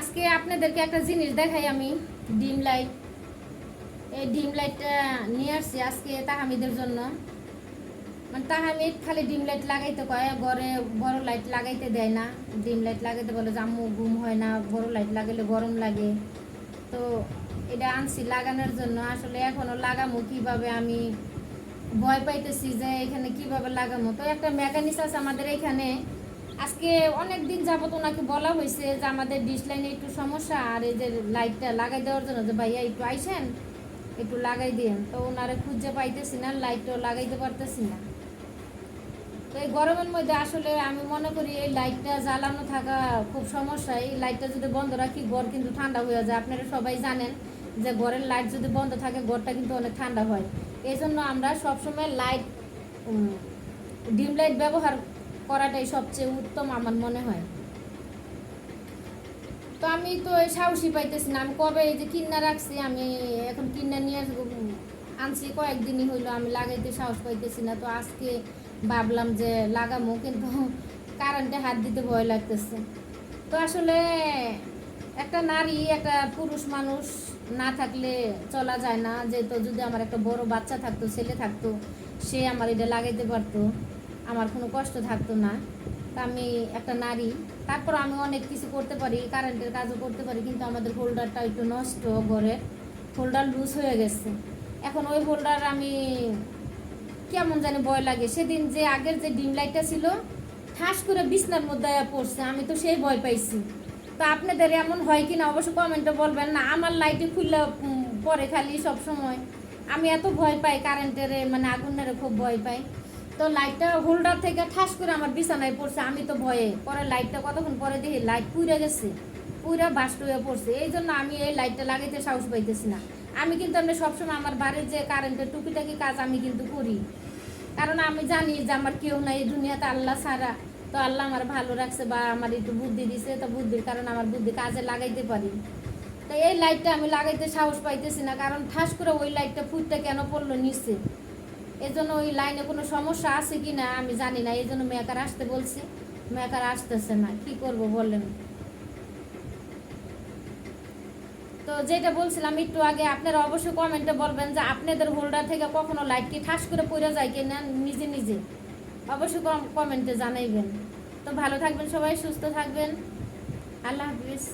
আজকে আপনাদেরকে একটা জিনিস দেখাই আমি, ডিম লাইট। এই ডিম লাইটটা নিয়ে আসছি আজকে তাহামিদের জন্য। মানে তাহামিদ খালি ডিম লাইট লাগাইতে কয়, ঘরে বড় লাইট লাগাইতে দেয় না। ডিম লাইট লাগাইতে বলে জাম্মু ঘুম হয় না, বড় লাইট লাগালে গরম লাগে। তো এটা আনছি লাগানোর জন্য। আসলে এখনও লাগামো, কীভাবে আমি ভয় পাইতেছি যে এখানে কীভাবে লাগামো। তো একটা মেকানিক্স আছে আমাদের এখানে আজকে অনেক দিন যাবত ওনাকে বলা হয়েছে যে আমাদের ডিশ লাইনে একটু সমস্যা, আর এই যে লাইটটা লাগাই দেওয়ার জন্য যে ভাইয়া একটু আইসেন, একটু লাগাই দিয়েন। তো ওনারে খুঁজে পাইতেছি না লাইটটাও লাগাইতে পারতেছি না। তো এই গরমের মধ্যে আসলে আমি মনে করি এই লাইটটা জ্বালানো থাকা খুব সমস্যা। এই লাইটটা যদি বন্ধ রাখি, ঘর কিন্তু ঠান্ডা হয়ে যায়। আপনারা সবাই জানেন যে ঘরের লাইট যদি বন্ধ থাকে, ঘরটা কিন্তু অনেক ঠান্ডা হয়। এই জন্য আমরা সবসময় লাইট ডিম লাইট ব্যবহার করাটাই সবচেয়ে উত্তম আমার মনে হয়। তো আমি তো এই সাহসী পাইতেছি না। আমি কবে এই যে কিন্না রাখছি, আমি এখন কিন্না নিয়ে আনছি, কয়েকদিনই হইল আমি লাগাইতে সাহস পাইতেছি না। তো আজকে ভাবলাম যে লাগামো, কিন্তু কারেন্টে হাত দিতে ভয় লাগতেছে। তো আসলে একটা নারী, একটা পুরুষ মানুষ না থাকলে চলা যায় না। যেহেতু যদি আমার একটা বড় বাচ্চা থাকতো, ছেলে থাকতো, সে আমার এটা লাগাইতে পারতো। আমার কোনো কষ্ট থাকতো না। আমি একটা নারী, তারপর আমি অনেক কিছু করতে পারি কারেন্টের কাজও করতে পারি, কিন্তু আমাদের হোল্ডারটা একটু নষ্ট ঘরের। হোল্ডার লুজ হয়ে গেছে। এখন ওই হোল্ডার আমি কেমন জানি ভয় লাগে। সেদিন যে আগের যে ডিম লাইটটা ছিল, ঠাস করে বিছনার মধ্যে পড়ছে, আমি তো সেই ভয় পাইছি। তো আপনাদের এমন হয় কি না অবশ্যই কমেন্টে বলবেন না, আমার লাইটে খুললে পরে খালি সব সময় আমি এত ভয় পাই কারেন্টের মানে আগুনের, খুব ভয় পাই। তো লাইটটা হোল্ডার থেকে ঠাস করে আমার বিছানায় পড়ছে, আমি তো ভয়ে। পরে লাইটটা কতক্ষণ পরে দেখি লাইট পুড়ে গেছে পুরা বাস্ট হয়ে পড়ছে। এই জন্য আমি এই লাইটটা লাগাইতে সাহস পাইতেছি না। আমি কিন্তু আমি সবসময় আমার বাড়ির যে কারেন্টের টুকিটাকি কাজ আমি কিন্তু করি। কারণ আমি জানি যে আমার কেউ নাই এই দুনিয়াতে, আল্লাহ ছাড়া। তো আল্লাহ আমার ভালো রাখছে বা আমার একটু বুদ্ধি দিছে, তো বুদ্ধির কারণে আমার বুদ্ধি কাজে লাগাইতে পারি। তো এই লাইটটা আমি লাগাইতে সাহস পাইতেছি না, কারণ ঠাস করে ওই লাইটটা ফুটটা কেন পড়ল নিচে? এই জন্য ওই লাইনে কোনো সমস্যা আছে কি না আমি জানি না এই জন্য মেকার আসতে বলছি। মেকার আসতেছে না, কি করব বললেন তো যেটা বলছিলাম একটু আগে, আপনারা অবশ্যই কমেন্টে বলবেন যে আপনাদের হোল্ডার থেকে কখনো লাইট কি ঠাস করে পড়ে যায় কিনা, নিজে নিজে। অবশ্যই কমেন্টে জানাইবেন। তো ভালো থাকবেন সবাই, সুস্থ থাকবেন। আল্লাহ হাফিজ।